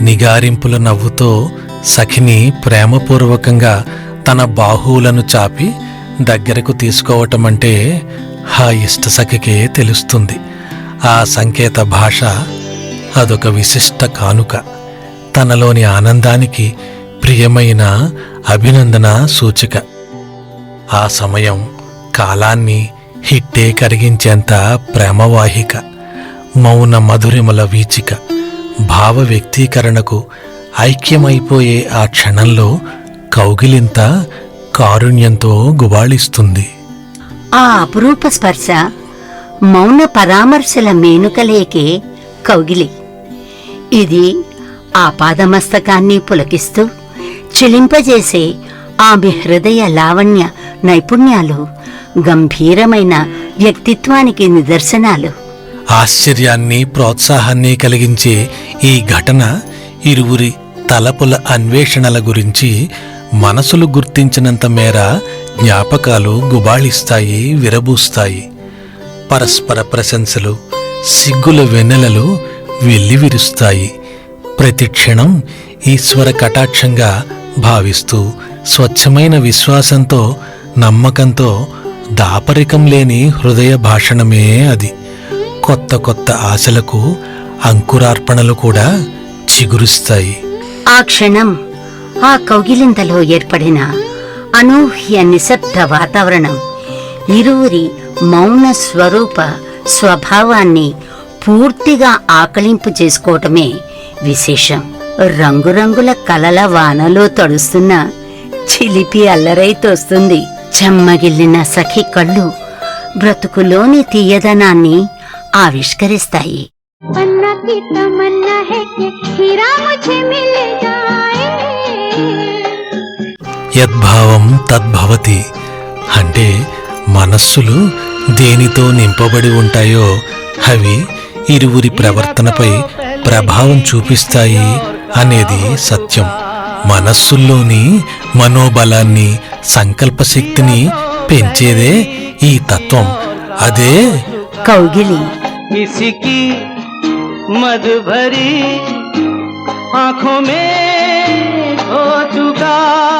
నిగారింపుల నవ్వుతో సఖిని ప్రేమపూర్వకంగా తన బాహువులను చాపి దగ్గరకు తీసుకోవటం అంటే ఆ ఇష్ట సఖికే తెలుస్తుంది. ఆ సంకేత భాష అదొక విశిష్ట కానుక. తనలోని ఆనందానికి ప్రియమైన అభినందన సూచిక. ఆ సమయం కాలాన్ని హిట్టే కరిగించేంత ప్రేమవాహిక. మౌన మధురిమల వీచిక. భావ వ్యక్తీకరణకు ఐక్యమైపోయే ఆ క్షణంలో కౌగిలింత కారుణ్యంతో గుబాళిస్తుంది. ఆ అపురూప స్పర్శ మౌన పరామర్శల మేనుకలేకే కౌగిలి. ఇది ఆ పాదమస్తకాన్ని పులకిస్తూ చెలింపజేసే ఆమె హృదయ లావణ్య నైపుణ్యాలు గంభీరమైన వ్యక్తిత్వానికి నిదర్శనాలు. ఆశ్చర్యాన్ని ప్రోత్సాహాన్ని కలిగించే ఈ ఘటన ఇరువురి తలపుల అన్వేషణల గురించి మనసులు గుర్తించినంత మేర జ్ఞాపకాలు గుబాళిస్తాయి విరబూస్తాయి. పరస్పర ప్రశంసలు సిగ్గుల వెన్నెలలు వెల్లివిరుస్తాయి. ప్రతి క్షణం ఈశ్వర కటాక్షంగా భావిస్తూ స్వచ్ఛమైన విశ్వాసంతో నమ్మకంతో దాపరికం లేని హృదయ భాషణమే అది. కొత్త కొత్త ఆశలకు అంకురార్పణలు కూడా చిగురుస్తాయి. ఆ క్షణం ఆ కౌగిలింతలో ఏర్పడిన అనూహ్య నిశ్శబ్ద వాతావరణం ఇరువురి మౌన స్వరూప స్వభావాన్ని పూర్తిగా ఆకలింపు చేసుకోవటమే విశేషం. రంగురంగుల కలల వానలో తడుస్తున్న చిలిపి అల్లరై తోస్తుంది. చెమ్మగిల్లిన సఖి కళ్ళు బ్రతుకులోని తీయదనాన్ని ఆవిష్కరిస్తాయి. యద్భావం తద్భవతి. అంటే మనస్సులు దేనితో నింపబడి ఉంటాయో అవి ఇరువురి ప్రవర్తనపై ప్రభావం చూపిస్తాయి అనేది సత్యం. మనస్సుల్లోని మనోబలాన్ని సంకల్పశక్తిని పెంచేదే ఈ తత్వం. అదే కౌగిలి. इसकी की भरी आँखों में हो चुका।